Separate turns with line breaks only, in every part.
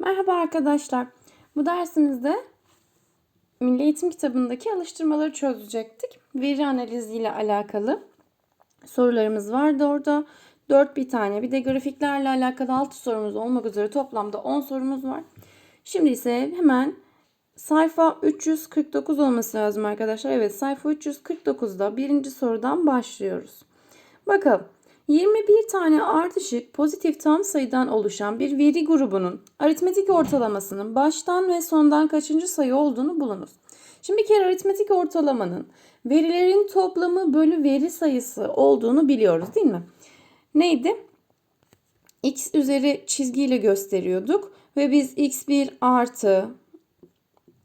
Merhaba arkadaşlar. Bu dersimizde Milli Eğitim kitabındaki alıştırmaları çözecektik. Veri analiziyle alakalı sorularımız vardı orada. 4 bir tane. Bir de grafiklerle alakalı 6 sorumuz olmak üzere toplamda 10 sorumuz var. Şimdi ise hemen sayfa 349 olması lazım arkadaşlar. Evet sayfa 349'da birinci sorudan başlıyoruz. Bakalım. 21 tane ardışık pozitif tam sayıdan oluşan bir veri grubunun aritmetik ortalamasının baştan ve sondan kaçıncı sayı olduğunu bulunuz. Şimdi bir kere aritmetik ortalamanın verilerin toplamı bölü veri sayısı olduğunu biliyoruz değil mi? Neydi? x üzeri çizgiyle gösteriyorduk ve biz x1 artı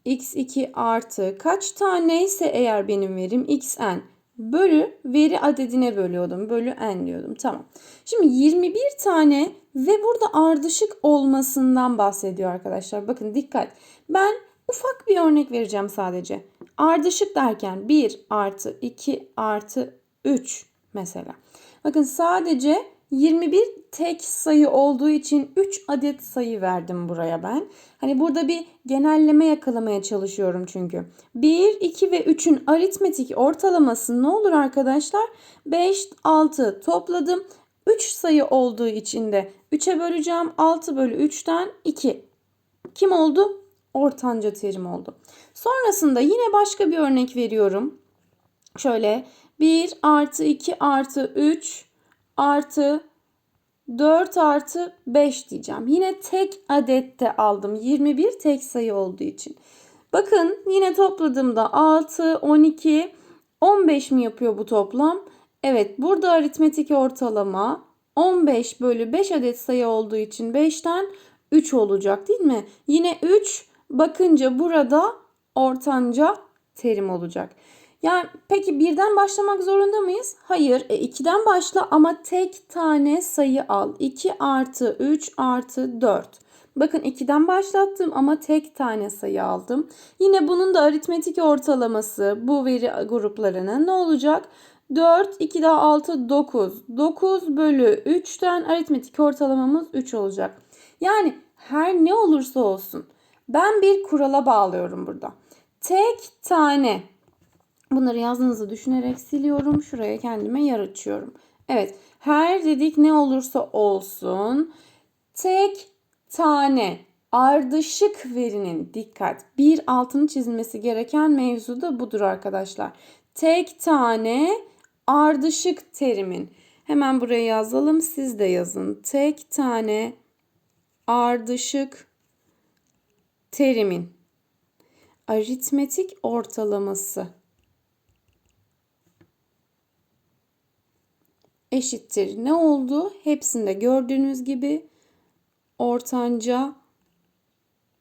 x2 artı kaç taneyse eğer benim verim xn bölü veri adedine bölüyordum. Bölü n diyordum. Tamam. Şimdi 21 tane ve burada ardışık olmasından bahsediyor arkadaşlar. Bakın dikkat. Ben ufak bir örnek vereceğim sadece. Ardışık derken 1 artı 2 artı 3 mesela. Bakın sadece 21 tek sayı olduğu için 3 adet sayı verdim buraya ben. Hani burada bir genelleme yakalamaya çalışıyorum çünkü. 1, 2 ve 3'ün aritmetik ortalaması ne olur arkadaşlar? 5, 6 topladım. 3 sayı olduğu için de 3'e böleceğim. 6 bölü 3'ten 2. Kim oldu? Ortanca terim oldu. Sonrasında yine başka bir örnek veriyorum. Şöyle 1 artı 2 artı 3 artı 4 artı 5 diyeceğim. Yine tek adette aldım. 21 tek sayı olduğu için. Bakın yine topladığımda 6, 12, 15 mi yapıyor bu toplam? Evet burada aritmetik ortalama 15 bölü 5 adet sayı olduğu için 5'ten 3 olacak değil mi? Yine 3 bakınca burada ortanca terim olacak. Yani peki birden başlamak zorunda mıyız? Hayır. E, 2'den başla ama tek tane sayı al. 2 artı 3 artı 4. Bakın 2'den başlattım ama tek tane sayı aldım. Yine bunun da aritmetik ortalaması bu veri gruplarının ne olacak? 4, 2 daha 6, 9. 9 bölü 3'ten aritmetik ortalamamız 3 olacak. Yani her ne olursa olsun ben bir kurala bağlıyorum burada. Tek tane Bunları yazdığınızı düşünerek siliyorum. Şuraya kendime yer açıyorum. Evet. Her dedik ne olursa olsun tek tane ardışık verinin dikkat bir altını çizilmesi gereken mevzu da budur arkadaşlar. Tek tane ardışık terimin hemen buraya yazalım siz de yazın. Tek tane ardışık terimin aritmetik ortalaması eşittir. Ne oldu? Hepsinde gördüğünüz gibi ortanca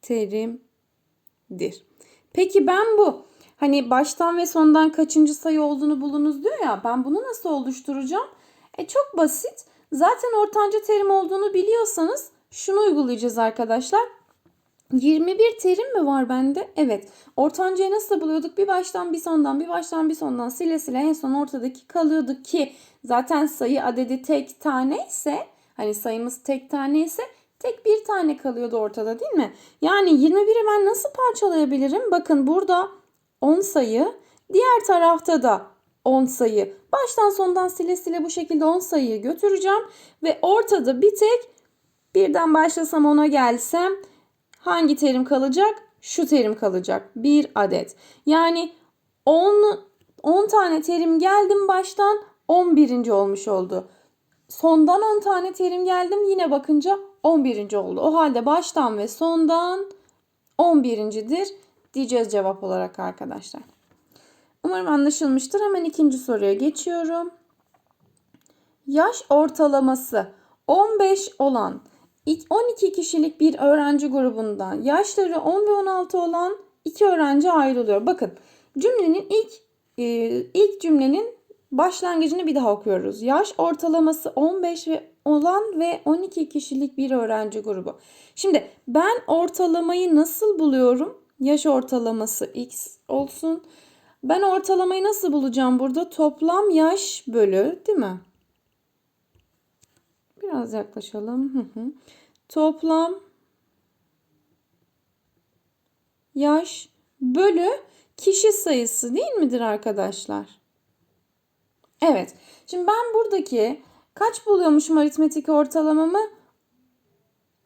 terimdir. Peki ben bu hani baştan ve sondan kaçıncı sayı olduğunu bulunuz diyor ya ben bunu nasıl oluşturacağım? E çok basit. Zaten ortanca terim olduğunu biliyorsanız şunu uygulayacağız arkadaşlar. 21 terim mi var bende? Evet. Ortancayı nasıl buluyorduk? Bir baştan bir sondan bir baştan bir sondan sile sile en son ortadaki kalıyordu ki zaten sayı adedi tek tane ise hani sayımız tek tane ise tek bir tane kalıyordu ortada değil mi? Yani 21'i ben nasıl parçalayabilirim? Bakın burada 10 sayı diğer tarafta da 10 sayı. Baştan sondan sile sile bu şekilde 10 sayıyı götüreceğim ve ortada bir tek birden başlasam ona gelsem hangi terim kalacak? Şu terim kalacak. Bir adet. Yani 10 10 tane terim geldim baştan 11. olmuş oldu. Sondan 10 tane terim geldim yine bakınca 11. oldu. O halde baştan ve sondan 11.dir diyeceğiz cevap olarak arkadaşlar. Umarım anlaşılmıştır. Hemen ikinci soruya geçiyorum. Yaş ortalaması 15 olan 12 kişilik bir öğrenci grubundan yaşları 10 ve 16 olan iki öğrenci ayrılıyor. Bakın cümlenin ilk e, ilk cümlenin başlangıcını bir daha okuyoruz. Yaş ortalaması 15 ve olan ve 12 kişilik bir öğrenci grubu. Şimdi ben ortalamayı nasıl buluyorum? Yaş ortalaması x olsun. Ben ortalamayı nasıl bulacağım burada? Toplam yaş bölü değil mi? Biraz yaklaşalım. Hı hı. Toplam yaş bölü kişi sayısı değil midir arkadaşlar? Evet. Şimdi ben buradaki kaç buluyormuşum aritmetik ortalamamı?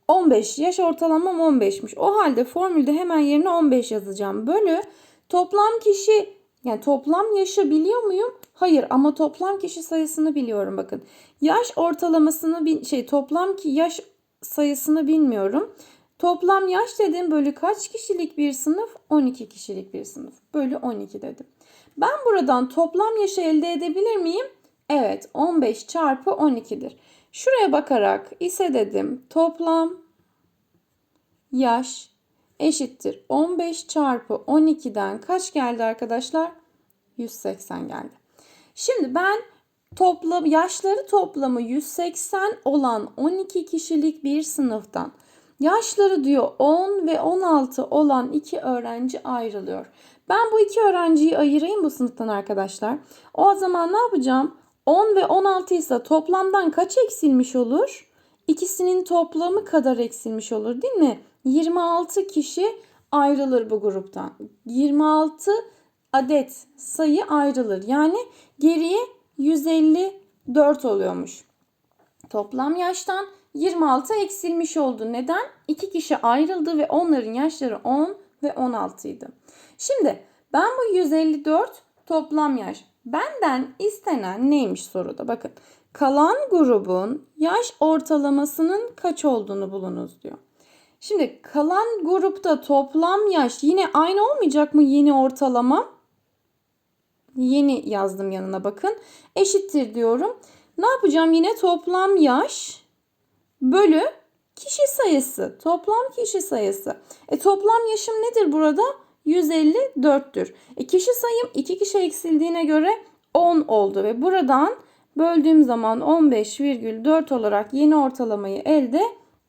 15. Yaş ortalamam 15'miş. O halde formülde hemen yerine 15 yazacağım. Bölü toplam kişi yani toplam yaşı biliyor muyum? Hayır ama toplam kişi sayısını biliyorum bakın. Yaş ortalamasını şey toplam ki yaş sayısını bilmiyorum. Toplam yaş dedim bölü kaç kişilik bir sınıf? 12 kişilik bir sınıf. Bölü 12 dedim. Ben buradan toplam yaşı elde edebilir miyim? Evet 15 çarpı 12'dir. Şuraya bakarak ise dedim toplam yaş eşittir 15 çarpı 12'den kaç geldi arkadaşlar? 180 geldi. Şimdi ben toplam yaşları toplamı 180 olan 12 kişilik bir sınıftan yaşları diyor 10 ve 16 olan iki öğrenci ayrılıyor. Ben bu iki öğrenciyi ayırayım bu sınıftan arkadaşlar. O zaman ne yapacağım? 10 ve 16 ise toplamdan kaç eksilmiş olur? İkisinin toplamı kadar eksilmiş olur değil mi? 26 kişi ayrılır bu gruptan. 26 adet sayı ayrılır. Yani geriye 154 oluyormuş. Toplam yaştan 26 eksilmiş oldu. Neden? 2 kişi ayrıldı ve onların yaşları 10 ve 16 idi. Şimdi ben bu 154 toplam yaş. Benden istenen neymiş soruda? Bakın. Kalan grubun yaş ortalamasının kaç olduğunu bulunuz diyor. Şimdi kalan grupta toplam yaş yine aynı olmayacak mı yeni ortalama? Yeni yazdım yanına bakın. Eşittir diyorum. Ne yapacağım? Yine toplam yaş bölü kişi sayısı. Toplam kişi sayısı. E toplam yaşım nedir burada? 154'tür. E kişi sayım 2 kişi eksildiğine göre 10 oldu ve buradan böldüğüm zaman 15,4 olarak yeni ortalamayı elde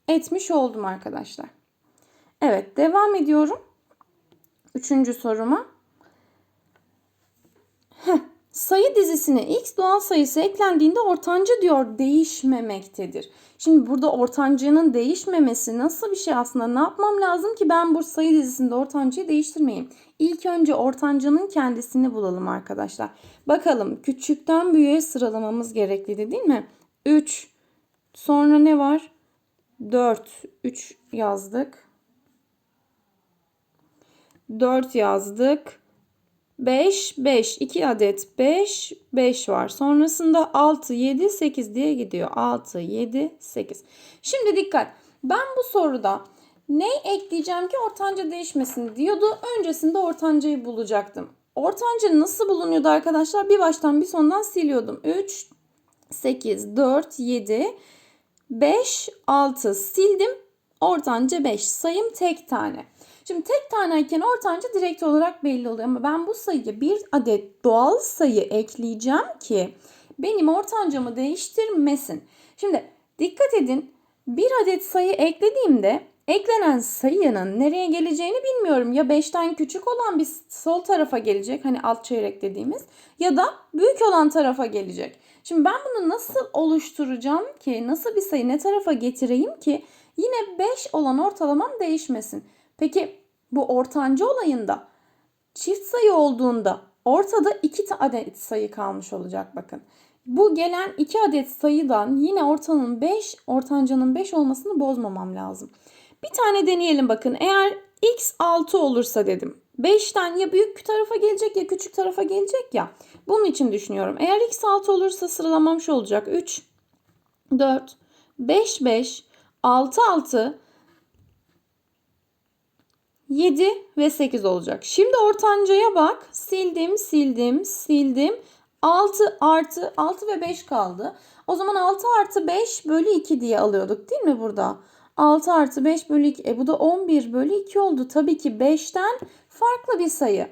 etmiş oldum arkadaşlar. Evet devam ediyorum. Üçüncü soruma. Heh, sayı dizisine x doğal sayısı eklendiğinde ortancı diyor değişmemektedir. Şimdi burada ortancının değişmemesi nasıl bir şey aslında? Ne yapmam lazım ki ben bu sayı dizisinde ortancıyı değiştirmeyeyim? İlk önce ortancının kendisini bulalım arkadaşlar. Bakalım küçükten büyüğe sıralamamız gerekliydi değil mi? 3 sonra ne var? 4 3 yazdık. 4 yazdık. 5, 5, 2 adet 5, 5 var. Sonrasında 6, 7, 8 diye gidiyor. 6, 7, 8. Şimdi dikkat. Ben bu soruda ne ekleyeceğim ki ortanca değişmesin diyordu. Öncesinde ortancayı bulacaktım. Ortanca nasıl bulunuyordu arkadaşlar? Bir baştan bir sondan siliyordum. 3, 8, 4, 7, 5, 6 sildim. Ortanca 5. Sayım tek tane. Şimdi tek taneyken ortanca direkt olarak belli oluyor ama ben bu sayıya bir adet doğal sayı ekleyeceğim ki benim ortancamı değiştirmesin. Şimdi dikkat edin bir adet sayı eklediğimde eklenen sayının nereye geleceğini bilmiyorum. Ya 5'ten küçük olan bir sol tarafa gelecek hani alt çeyrek dediğimiz ya da büyük olan tarafa gelecek. Şimdi ben bunu nasıl oluşturacağım ki nasıl bir sayı ne tarafa getireyim ki yine 5 olan ortalamam değişmesin. Peki bu ortancı olayında çift sayı olduğunda ortada 2 adet sayı kalmış olacak bakın. Bu gelen 2 adet sayıdan yine ortanın 5, ortancanın 5 olmasını bozmamam lazım. Bir tane deneyelim bakın. Eğer x 6 olursa dedim. 5'ten ya büyük tarafa gelecek ya küçük tarafa gelecek ya. Bunun için düşünüyorum. Eğer x 6 olursa sıralamam şu olacak. 3, 4, 5, 5, 6, 6, 7 ve 8 olacak. Şimdi ortancaya bak. Sildim, sildim, sildim. 6 artı 6 ve 5 kaldı. O zaman 6 artı 5 bölü 2 diye alıyorduk değil mi burada? 6 artı 5 bölü 2. E bu da 11 bölü 2 oldu. Tabii ki 5'ten farklı bir sayı.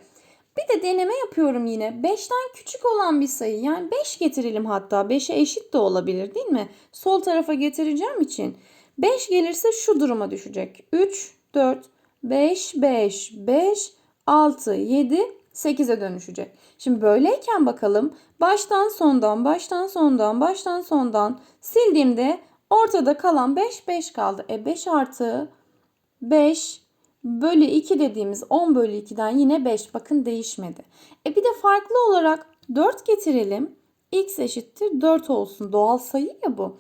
Bir de deneme yapıyorum yine. 5'ten küçük olan bir sayı. Yani 5 getirelim hatta. 5'e eşit de olabilir değil mi? Sol tarafa getireceğim için. 5 gelirse şu duruma düşecek. 3, 4, 5, 5, 5, 6, 7, 8'e dönüşecek. Şimdi böyleyken bakalım baştan sondan, baştan sondan, baştan sondan sildiğimde ortada kalan 5, 5 kaldı. E 5 artı 5 bölü 2 dediğimiz 10 bölü 2'den yine 5. Bakın değişmedi. E bir de farklı olarak 4 getirelim. x eşittir 4 olsun. Doğal sayı ya bu.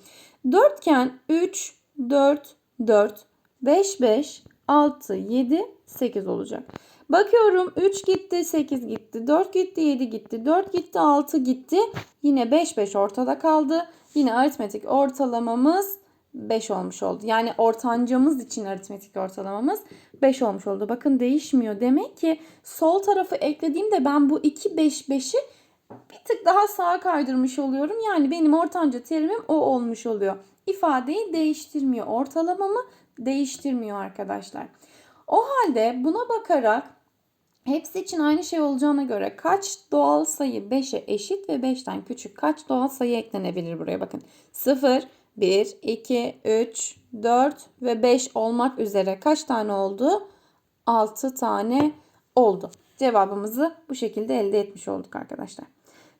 4 iken 3, 4, 4, 5, 5, 6, 7, 8 olacak. Bakıyorum 3 gitti, 8 gitti, 4 gitti, 7 gitti, 4 gitti, 6 gitti. Yine 5, 5 ortada kaldı. Yine aritmetik ortalamamız 5 olmuş oldu. Yani ortancamız için aritmetik ortalamamız 5 olmuş oldu. Bakın değişmiyor. Demek ki sol tarafı eklediğimde ben bu 2 5 5'i bir tık daha sağa kaydırmış oluyorum. Yani benim ortanca terimim o olmuş oluyor. İfadeyi değiştirmiyor. Ortalamamı değiştirmiyor arkadaşlar. O halde buna bakarak hepsi için aynı şey olacağına göre kaç doğal sayı 5'e eşit ve 5'ten küçük kaç doğal sayı eklenebilir buraya bakın. 0, 1, 2, 3, 4 ve 5 olmak üzere kaç tane oldu? 6 tane oldu. Cevabımızı bu şekilde elde etmiş olduk arkadaşlar.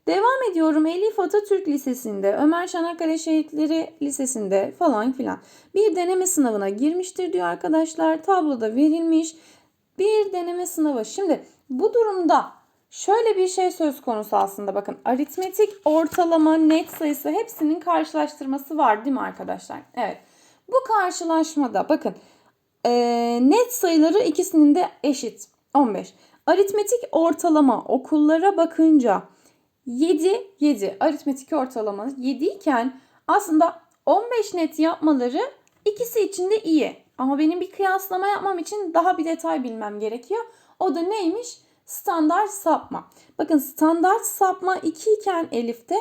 Devam ediyorum. Elif Atatürk Lisesi'nde, Ömer Çanakkale Şehitleri Lisesi'nde falan filan bir deneme sınavına girmiştir diyor arkadaşlar. Tabloda verilmiş bir deneme sınavı. Şimdi bu durumda şöyle bir şey söz konusu aslında bakın. Aritmetik ortalama net sayısı hepsinin karşılaştırması var değil mi arkadaşlar? Evet. Bu karşılaşmada bakın e, net sayıları ikisinin de eşit. 15. Aritmetik ortalama okullara bakınca 7, 7 aritmetik ortalama 7 iken aslında 15 net yapmaları ikisi için de iyi. Ama benim bir kıyaslama yapmam için daha bir detay bilmem gerekiyor. O da neymiş? Standart sapma. Bakın standart sapma 2 iken Elif'te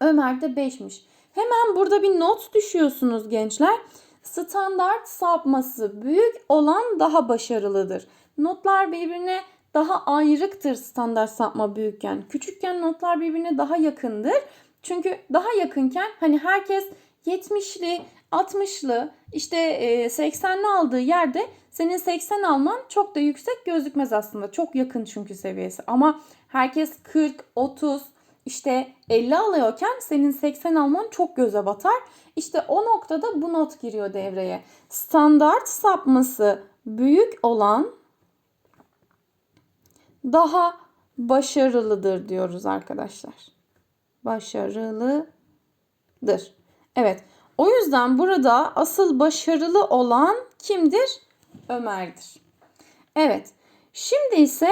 Ömer'de 5'miş. Hemen burada bir not düşüyorsunuz gençler. Standart sapması büyük olan daha başarılıdır. Notlar birbirine daha ayrıktır standart sapma büyükken. Küçükken notlar birbirine daha yakındır. Çünkü daha yakınken hani herkes 70'li, 60'lı, işte 80'li aldığı yerde senin 80 alman çok da yüksek gözükmez aslında. Çok yakın çünkü seviyesi. Ama herkes 40, 30, işte 50 alıyorken senin 80 alman çok göze batar. İşte o noktada bu not giriyor devreye. Standart sapması büyük olan daha başarılıdır diyoruz arkadaşlar. Başarılıdır. Evet. O yüzden burada asıl başarılı olan kimdir? Ömer'dir. Evet. Şimdi ise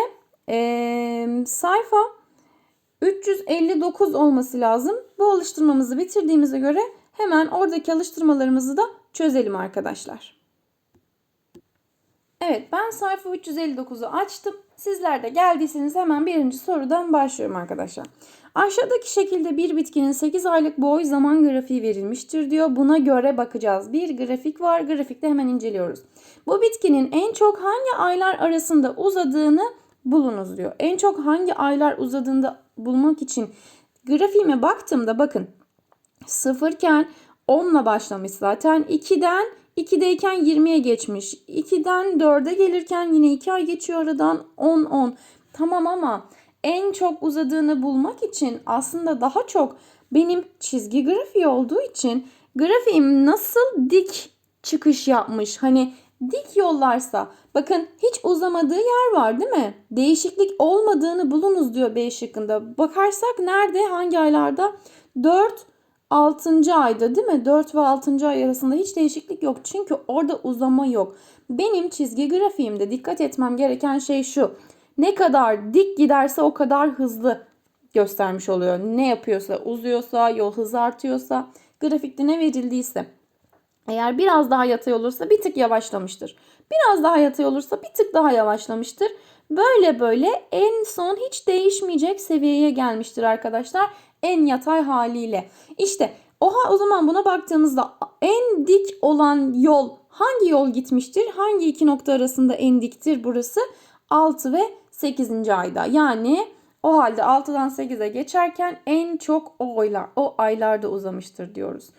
ee, sayfa 359 olması lazım. Bu alıştırmamızı bitirdiğimize göre hemen oradaki alıştırmalarımızı da çözelim arkadaşlar. Evet ben sayfa 359'u açtım. Sizler de geldiyseniz hemen birinci sorudan başlıyorum arkadaşlar. Aşağıdaki şekilde bir bitkinin 8 aylık boy zaman grafiği verilmiştir diyor. Buna göre bakacağız. Bir grafik var. Grafikte hemen inceliyoruz. Bu bitkinin en çok hangi aylar arasında uzadığını bulunuz diyor. En çok hangi aylar uzadığında bulmak için grafiğime baktığımda bakın sıfırken 10 ile başlamış zaten. 2'den 2'deyken 20'ye geçmiş. 2'den 4'e gelirken yine 2 ay geçiyor aradan 10 10. Tamam ama en çok uzadığını bulmak için aslında daha çok benim çizgi grafiği olduğu için grafiğim nasıl dik çıkış yapmış? Hani dik yollarsa bakın hiç uzamadığı yer var değil mi? Değişiklik olmadığını bulunuz diyor B şıkkında. Bakarsak nerede hangi aylarda? 4 6. ayda değil mi? 4 ve 6. ay arasında hiç değişiklik yok. Çünkü orada uzama yok. Benim çizgi grafiğimde dikkat etmem gereken şey şu. Ne kadar dik giderse o kadar hızlı göstermiş oluyor. Ne yapıyorsa, uzuyorsa, yol hızı artıyorsa, grafikte ne verildiyse. Eğer biraz daha yatay olursa bir tık yavaşlamıştır. Biraz daha yatay olursa bir tık daha yavaşlamıştır. Böyle böyle en son hiç değişmeyecek seviyeye gelmiştir arkadaşlar. En yatay haliyle. İşte oha o zaman buna baktığımızda en dik olan yol hangi yol gitmiştir? Hangi iki nokta arasında en diktir burası? 6 ve 8. ayda. Yani o halde 6'dan 8'e geçerken en çok o aylar, o aylarda uzamıştır diyoruz.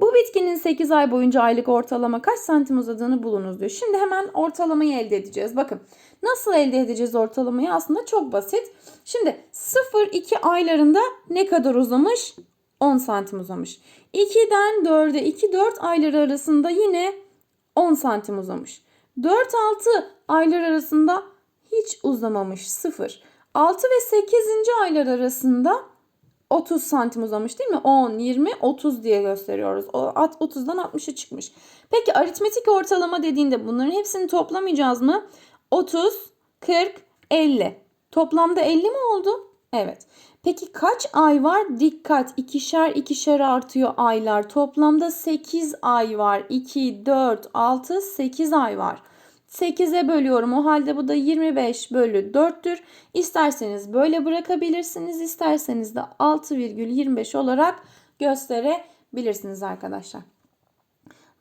Bu bitkinin 8 ay boyunca aylık ortalama kaç santim uzadığını bulunuz diyor. Şimdi hemen ortalamayı elde edeceğiz. Bakın nasıl elde edeceğiz ortalamayı? Aslında çok basit. Şimdi 0-2 aylarında ne kadar uzamış? 10 santim uzamış. 2'den 4'e 2-4 ayları arasında yine 10 santim uzamış. 4-6 aylar arasında hiç uzamamış 0. 6 ve 8. aylar arasında 30 santim uzamış değil mi? 10, 20, 30 diye gösteriyoruz. O 30'dan 60'a çıkmış. Peki aritmetik ortalama dediğinde bunların hepsini toplamayacağız mı? 30, 40, 50. Toplamda 50 mi oldu? Evet. Peki kaç ay var? Dikkat ikişer ikişer artıyor aylar. Toplamda 8 ay var. 2, 4, 6, 8 ay var. 8'e bölüyorum. O halde bu da 25 bölü 4'tür. İsterseniz böyle bırakabilirsiniz. İsterseniz de 6,25 olarak gösterebilirsiniz arkadaşlar.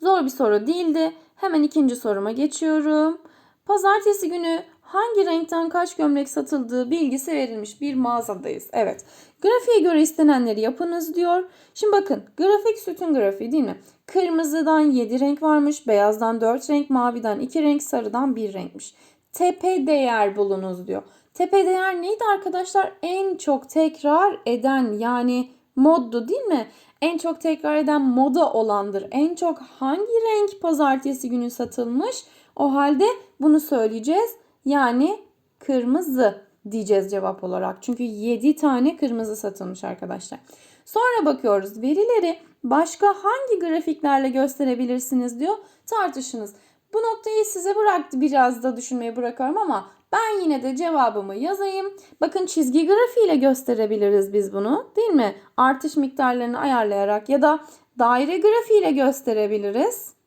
Zor bir soru değildi. Hemen ikinci soruma geçiyorum. Pazartesi günü hangi renkten kaç gömlek satıldığı bilgisi verilmiş bir mağazadayız. Evet. Grafiğe göre istenenleri yapınız diyor. Şimdi bakın grafik sütun grafiği değil mi? Kırmızıdan 7 renk varmış, beyazdan 4 renk, maviden 2 renk, sarıdan 1 renkmiş. Tepe değer bulunuz diyor. Tepe değer neydi arkadaşlar? En çok tekrar eden yani moddu değil mi? En çok tekrar eden moda olandır. En çok hangi renk pazartesi günü satılmış? O halde bunu söyleyeceğiz. Yani kırmızı diyeceğiz cevap olarak. Çünkü 7 tane kırmızı satılmış arkadaşlar. Sonra bakıyoruz verileri başka hangi grafiklerle gösterebilirsiniz diyor. Tartışınız. Bu noktayı size bıraktı biraz da düşünmeye bırakıyorum ama ben yine de cevabımı yazayım. Bakın çizgi grafiğiyle gösterebiliriz biz bunu değil mi? Artış miktarlarını ayarlayarak ya da daire grafiğiyle gösterebiliriz.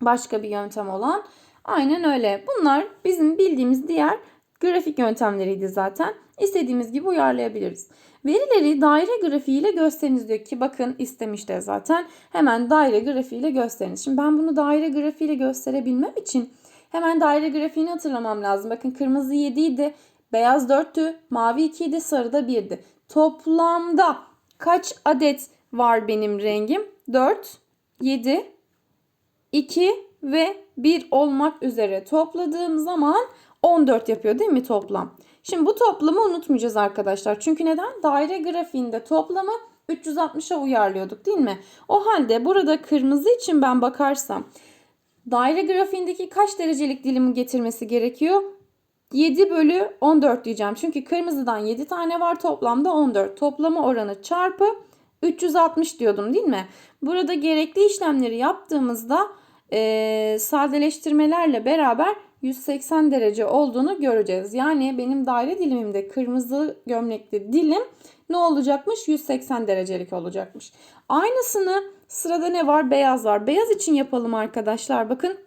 Başka bir yöntem olan. Aynen öyle. Bunlar bizim bildiğimiz diğer grafik yöntemleriydi zaten. İstediğimiz gibi uyarlayabiliriz. Verileri daire grafiğiyle gösteriniz diyor ki bakın istemiş de zaten. Hemen daire grafiğiyle gösteriniz. Şimdi ben bunu daire grafiğiyle gösterebilmem için hemen daire grafiğini hatırlamam lazım. Bakın kırmızı 7 idi, beyaz 4'tü, mavi 2 idi, sarı da 1'di. Toplamda kaç adet var benim rengim? 4, 7, 2 ve 1 olmak üzere topladığım zaman 14 yapıyor değil mi toplam? Şimdi bu toplamı unutmayacağız arkadaşlar. Çünkü neden? Daire grafiğinde toplamı 360'a uyarlıyorduk değil mi? O halde burada kırmızı için ben bakarsam daire grafiğindeki kaç derecelik dilimi getirmesi gerekiyor? 7 bölü 14 diyeceğim. Çünkü kırmızıdan 7 tane var toplamda 14. Toplama oranı çarpı 360 diyordum değil mi? Burada gerekli işlemleri yaptığımızda e, sadeleştirmelerle beraber 180 derece olduğunu göreceğiz. Yani benim daire dilimimde kırmızı gömlekli dilim ne olacakmış? 180 derecelik olacakmış. Aynısını sırada ne var? Beyaz var. Beyaz için yapalım arkadaşlar. Bakın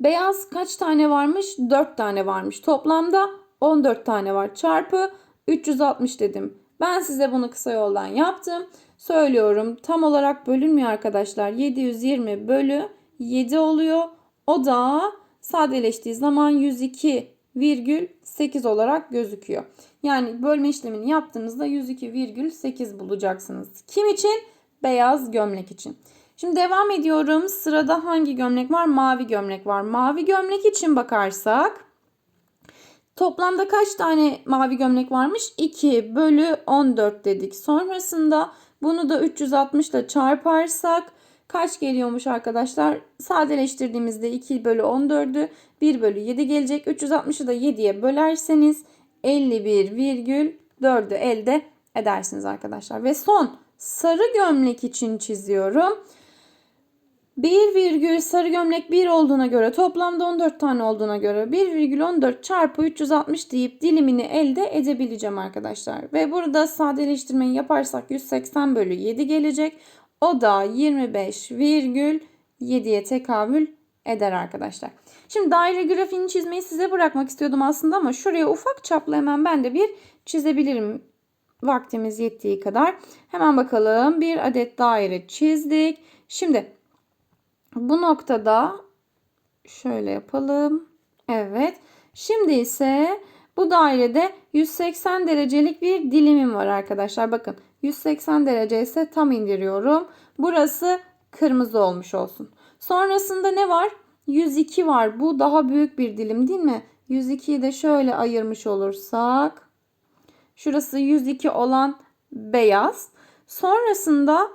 beyaz kaç tane varmış? 4 tane varmış. Toplamda 14 tane var. Çarpı 360 dedim. Ben size bunu kısa yoldan yaptım. Söylüyorum tam olarak bölünmüyor arkadaşlar. 720 bölü 7 oluyor. O da sadeleştiği zaman 102,8 olarak gözüküyor. Yani bölme işlemini yaptığınızda 102,8 bulacaksınız. Kim için? Beyaz gömlek için. Şimdi devam ediyorum. Sırada hangi gömlek var? Mavi gömlek var. Mavi gömlek için bakarsak toplamda kaç tane mavi gömlek varmış? 2 bölü 14 dedik. Sonrasında bunu da 360 ile çarparsak kaç geliyormuş arkadaşlar? Sadeleştirdiğimizde 2 bölü 14'ü 1 bölü 7 gelecek. 360'ı da 7'ye bölerseniz 51,4'ü elde edersiniz arkadaşlar. Ve son sarı gömlek için çiziyorum. 1 virgül sarı gömlek 1 olduğuna göre toplamda 14 tane olduğuna göre 1,14 çarpı 360 deyip dilimini elde edebileceğim arkadaşlar. Ve burada sadeleştirmeyi yaparsak 180 bölü 7 gelecek. O da 25,7'ye tekabül eder arkadaşlar. Şimdi daire grafiğini çizmeyi size bırakmak istiyordum aslında ama şuraya ufak çaplı hemen ben de bir çizebilirim. Vaktimiz yettiği kadar. Hemen bakalım. Bir adet daire çizdik. Şimdi bu noktada şöyle yapalım. Evet. Şimdi ise bu dairede 180 derecelik bir dilimim var arkadaşlar. Bakın 180 derece ise tam indiriyorum. Burası kırmızı olmuş olsun. Sonrasında ne var? 102 var. Bu daha büyük bir dilim değil mi? 102'yi de şöyle ayırmış olursak. Şurası 102 olan beyaz. Sonrasında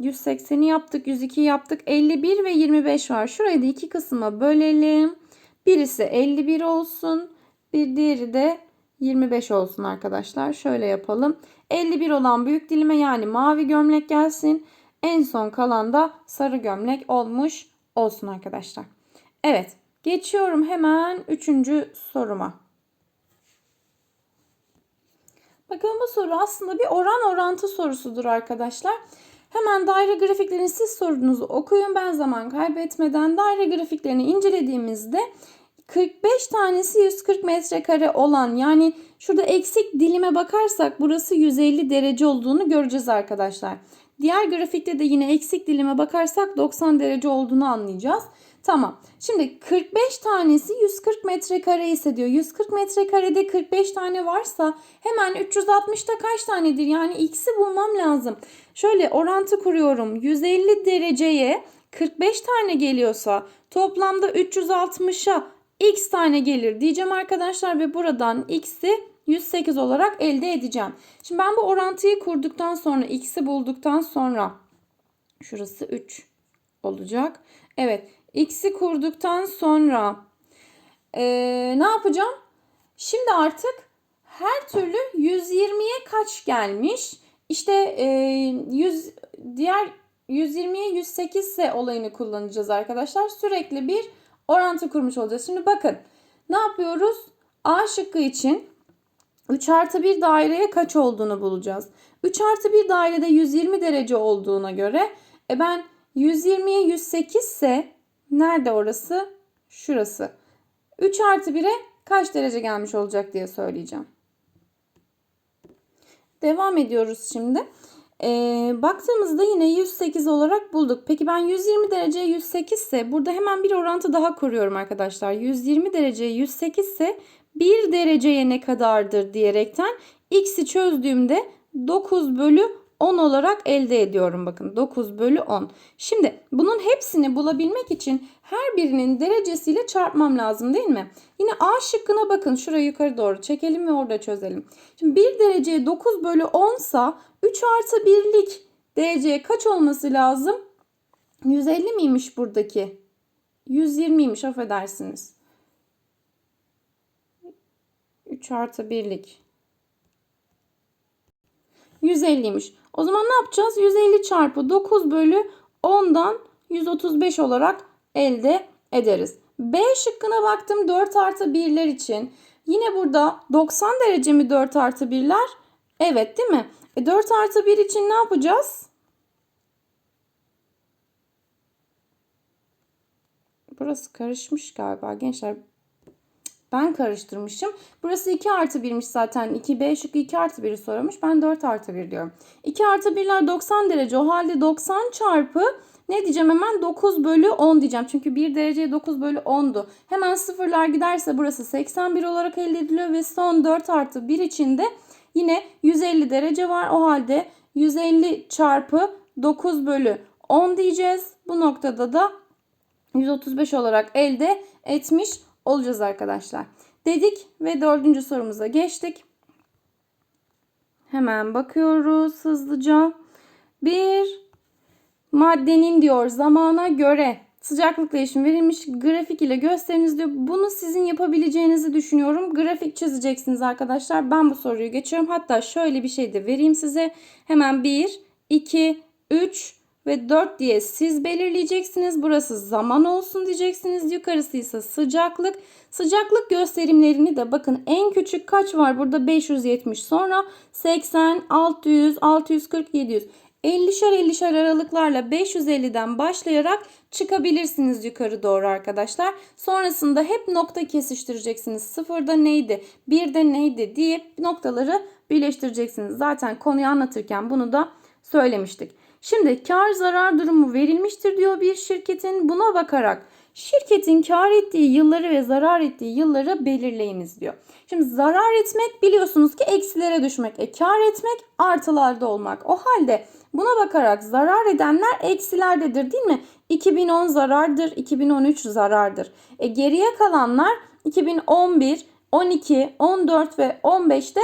180'i yaptık, 102 yaptık. 51 ve 25 var. Şurayı da iki kısma bölelim. Birisi 51 olsun. Bir diğeri de 25 olsun arkadaşlar. Şöyle yapalım. 51 olan büyük dilime yani mavi gömlek gelsin. En son kalan da sarı gömlek olmuş olsun arkadaşlar. Evet. Geçiyorum hemen üçüncü soruma. Bakın bu soru aslında bir oran orantı sorusudur arkadaşlar. Hemen daire grafiklerini siz sorunuzu okuyun. Ben zaman kaybetmeden daire grafiklerini incelediğimizde 45 tanesi 140 metrekare olan yani şurada eksik dilime bakarsak burası 150 derece olduğunu göreceğiz arkadaşlar. Diğer grafikte de yine eksik dilime bakarsak 90 derece olduğunu anlayacağız. Tamam. Şimdi 45 tanesi 140 metrekare ise diyor. 140 metrekarede 45 tane varsa hemen 360'ta kaç tanedir? Yani x'i bulmam lazım. Şöyle orantı kuruyorum. 150 dereceye 45 tane geliyorsa toplamda 360'a x tane gelir diyeceğim arkadaşlar ve buradan x'i 108 olarak elde edeceğim. Şimdi ben bu orantıyı kurduktan sonra x'i bulduktan sonra şurası 3 olacak. Evet x'i kurduktan sonra ee, ne yapacağım? Şimdi artık her türlü 120'ye kaç gelmiş? İşte e, 100 diğer 120'ye 108 ise olayını kullanacağız arkadaşlar. Sürekli bir orantı kurmuş olacağız. Şimdi bakın ne yapıyoruz? A şıkkı için 3 artı 1 daireye kaç olduğunu bulacağız. 3 artı 1 dairede 120 derece olduğuna göre e ben 120'ye 108 ise nerede orası? Şurası. 3 artı 1'e kaç derece gelmiş olacak diye söyleyeceğim. Devam ediyoruz şimdi. Ee, baktığımızda yine 108 olarak bulduk. Peki ben 120 dereceye 108 ise burada hemen bir orantı daha kuruyorum arkadaşlar. 120 dereceye 108 ise 1 dereceye ne kadardır diyerekten x'i çözdüğümde 9 bölü 10 olarak elde ediyorum. Bakın 9 bölü 10. Şimdi bunun hepsini bulabilmek için her birinin derecesiyle çarpmam lazım değil mi? Yine A şıkkına bakın. Şurayı yukarı doğru çekelim ve orada çözelim. Şimdi 1 dereceye 9 bölü 10 sa 3 artı 1'lik dereceye kaç olması lazım? 150 miymiş buradaki? 120'ymiş affedersiniz. 3 artı 1'lik. 150'ymiş. O zaman ne yapacağız? 150 çarpı 9 bölü 10'dan 135 olarak elde ederiz. B şıkkına baktım 4 artı 1'ler için. Yine burada 90 derece mi 4 artı 1'ler? Evet değil mi? E 4 artı 1 için ne yapacağız? Burası karışmış galiba gençler. Ben karıştırmışım. Burası 2 artı 1'miş zaten. 2B şıkkı 2 artı 1'i sormuş. Ben 4 artı 1 diyorum. 2 artı 1'ler 90 derece. O halde 90 çarpı ne diyeceğim hemen 9 bölü 10 diyeceğim. Çünkü 1 dereceye 9 bölü 10'du. Hemen sıfırlar giderse burası 81 olarak elde ediliyor. Ve son 4 artı 1 içinde yine 150 derece var. O halde 150 çarpı 9 bölü 10 diyeceğiz. Bu noktada da 135 olarak elde etmiş olacağız arkadaşlar. Dedik ve dördüncü sorumuza geçtik. Hemen bakıyoruz hızlıca. Bir maddenin diyor zamana göre sıcaklık değişimi verilmiş grafik ile gösteriniz diyor. Bunu sizin yapabileceğinizi düşünüyorum. Grafik çizeceksiniz arkadaşlar. Ben bu soruyu geçiyorum. Hatta şöyle bir şey de vereyim size. Hemen 1, 2, 3, ve 4 diye siz belirleyeceksiniz. Burası zaman olsun diyeceksiniz. Yukarısı ise sıcaklık. Sıcaklık gösterimlerini de bakın en küçük kaç var? Burada 570 sonra 80, 600, 640, 700. 50'şer 50'şer aralıklarla 550'den başlayarak çıkabilirsiniz yukarı doğru arkadaşlar. Sonrasında hep nokta kesiştireceksiniz. Sıfırda neydi, birde neydi diye noktaları birleştireceksiniz. Zaten konuyu anlatırken bunu da söylemiştik. Şimdi kar zarar durumu verilmiştir diyor bir şirketin. Buna bakarak şirketin kar ettiği yılları ve zarar ettiği yılları belirleyiniz diyor. Şimdi zarar etmek biliyorsunuz ki eksilere düşmek. E kar etmek artılarda olmak. O halde buna bakarak zarar edenler eksilerdedir değil mi? 2010 zarardır, 2013 zarardır. E geriye kalanlar 2011, 12, 14 ve 15'te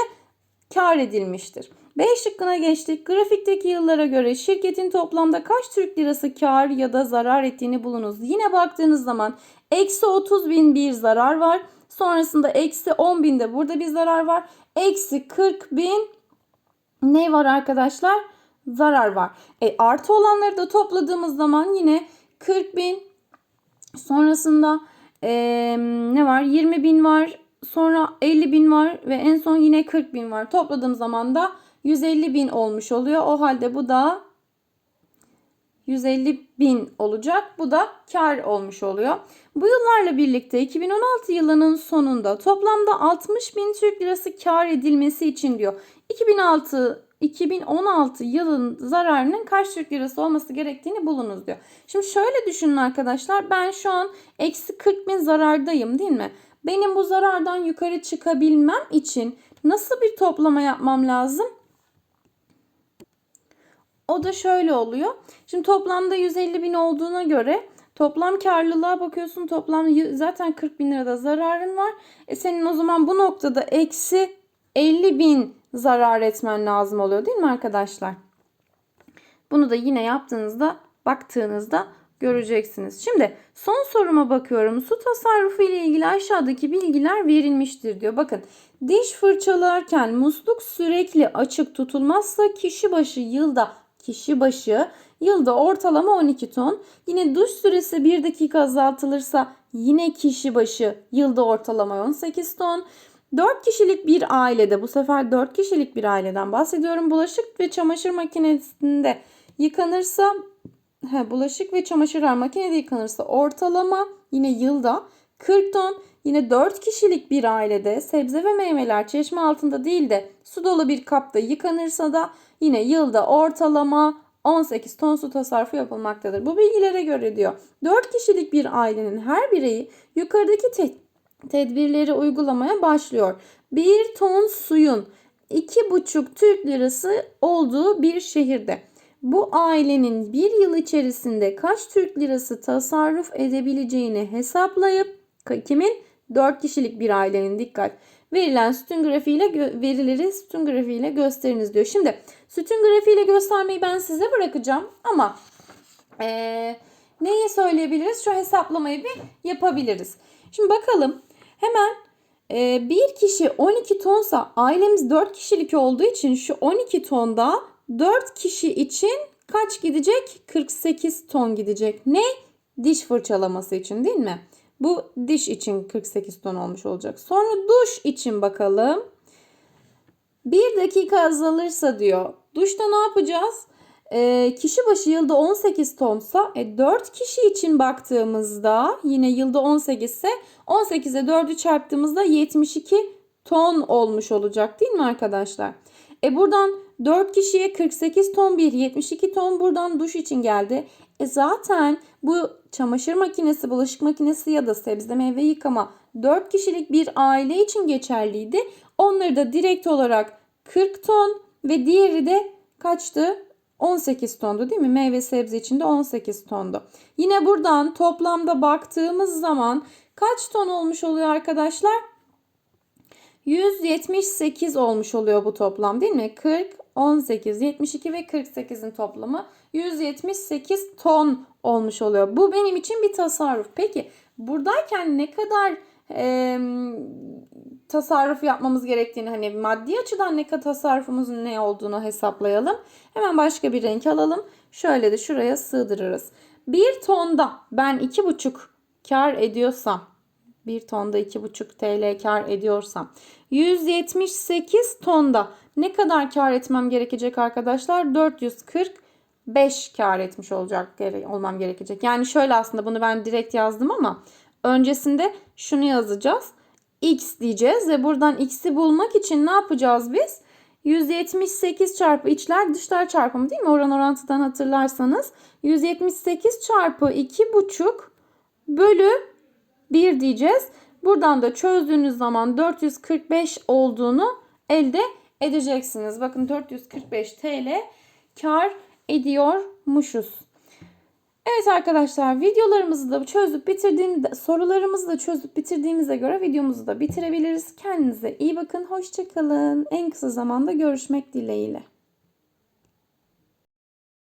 kar edilmiştir. B şıkkına geçtik. Grafikteki yıllara göre şirketin toplamda kaç Türk lirası kar ya da zarar ettiğini bulunuz. Yine baktığınız zaman eksi 30 bin bir zarar var. Sonrasında eksi 10 binde burada bir zarar var. Eksi 40 bin ne var arkadaşlar? Zarar var. E, artı olanları da topladığımız zaman yine 40 bin sonrasında e, ne var? 20 bin var. Sonra 50 bin var ve en son yine 40 bin var. Topladığım zaman da 150 bin olmuş oluyor. O halde bu da 150 bin olacak. Bu da kar olmuş oluyor. Bu yıllarla birlikte 2016 yılının sonunda toplamda 60 bin Türk lirası kar edilmesi için diyor. 2006 2016 yılın zararının kaç Türk lirası olması gerektiğini bulunuz diyor. Şimdi şöyle düşünün arkadaşlar. Ben şu an eksi 40 bin zarardayım değil mi? Benim bu zarardan yukarı çıkabilmem için nasıl bir toplama yapmam lazım? O da şöyle oluyor. Şimdi toplamda 150 bin olduğuna göre toplam karlılığa bakıyorsun. Toplam zaten 40 bin lirada zararın var. E senin o zaman bu noktada eksi 50 bin zarar etmen lazım oluyor değil mi arkadaşlar? Bunu da yine yaptığınızda baktığınızda göreceksiniz. Şimdi son soruma bakıyorum. Su tasarrufu ile ilgili aşağıdaki bilgiler verilmiştir diyor. Bakın diş fırçalarken musluk sürekli açık tutulmazsa kişi başı yılda kişi başı yılda ortalama 12 ton. Yine duş süresi 1 dakika azaltılırsa yine kişi başı yılda ortalama 18 ton. 4 kişilik bir ailede bu sefer 4 kişilik bir aileden bahsediyorum. Bulaşık ve çamaşır makinesinde yıkanırsa he, bulaşık ve çamaşırlar makinede yıkanırsa ortalama yine yılda 40 ton. Yine 4 kişilik bir ailede sebze ve meyveler çeşme altında değil de su dolu bir kapta yıkanırsa da yine yılda ortalama 18 ton su tasarrufu yapılmaktadır. Bu bilgilere göre diyor 4 kişilik bir ailenin her bireyi yukarıdaki te- tedbirleri uygulamaya başlıyor. 1 ton suyun 2,5 Türk lirası olduğu bir şehirde bu ailenin bir yıl içerisinde kaç Türk lirası tasarruf edebileceğini hesaplayıp kimin? 4 kişilik bir ailenin dikkat. Verilen sütun grafiğiyle verileri sütun grafiğiyle gösteriniz diyor. Şimdi sütun grafiğiyle göstermeyi ben size bırakacağım ama ee, neyi söyleyebiliriz? Şu hesaplamayı bir yapabiliriz. Şimdi bakalım hemen e, bir kişi 12 tonsa ailemiz 4 kişilik olduğu için şu 12 tonda 4 kişi için kaç gidecek? 48 ton gidecek. Ne? Diş fırçalaması için değil mi? Bu diş için 48 ton olmuş olacak. Sonra duş için bakalım. 1 dakika azalırsa diyor. Duşta ne yapacağız? E, kişi başı yılda 18 tonsa e, 4 kişi için baktığımızda yine yılda 18 ise 18'e 4'ü çarptığımızda 72 ton olmuş olacak değil mi arkadaşlar? E buradan 4 kişiye 48 ton bir 72 ton buradan duş için geldi. E zaten bu çamaşır makinesi, bulaşık makinesi ya da sebze meyve yıkama 4 kişilik bir aile için geçerliydi. Onları da direkt olarak 40 ton ve diğeri de kaçtı? 18 tondu değil mi? Meyve sebze için de 18 tondu. Yine buradan toplamda baktığımız zaman kaç ton olmuş oluyor arkadaşlar? 178 olmuş oluyor bu toplam değil mi? 40, 18, 72 ve 48'in toplamı 178 ton olmuş oluyor. Bu benim için bir tasarruf. Peki buradayken ne kadar e, tasarruf yapmamız gerektiğini hani maddi açıdan ne kadar tasarrufumuzun ne olduğunu hesaplayalım. Hemen başka bir renk alalım. Şöyle de şuraya sığdırırız. Bir tonda ben 2,5 kar ediyorsam 1 tonda 2,5 TL kar ediyorsam 178 tonda ne kadar kar etmem gerekecek arkadaşlar? 445 kar etmiş olacak olmam gerekecek. Yani şöyle aslında bunu ben direkt yazdım ama öncesinde şunu yazacağız. X diyeceğiz ve buradan x'i bulmak için ne yapacağız biz? 178 çarpı içler dışlar çarpımı değil mi? Oran orantıdan hatırlarsanız. 178 çarpı 2,5 bölü 1 diyeceğiz. Buradan da çözdüğünüz zaman 445 olduğunu elde edeceksiniz. Bakın 445 TL kar ediyormuşuz. Evet arkadaşlar videolarımızı da çözüp bitirdiğimde sorularımızı da çözüp bitirdiğimize göre videomuzu da bitirebiliriz. Kendinize iyi bakın. Hoşçakalın. En kısa zamanda görüşmek dileğiyle.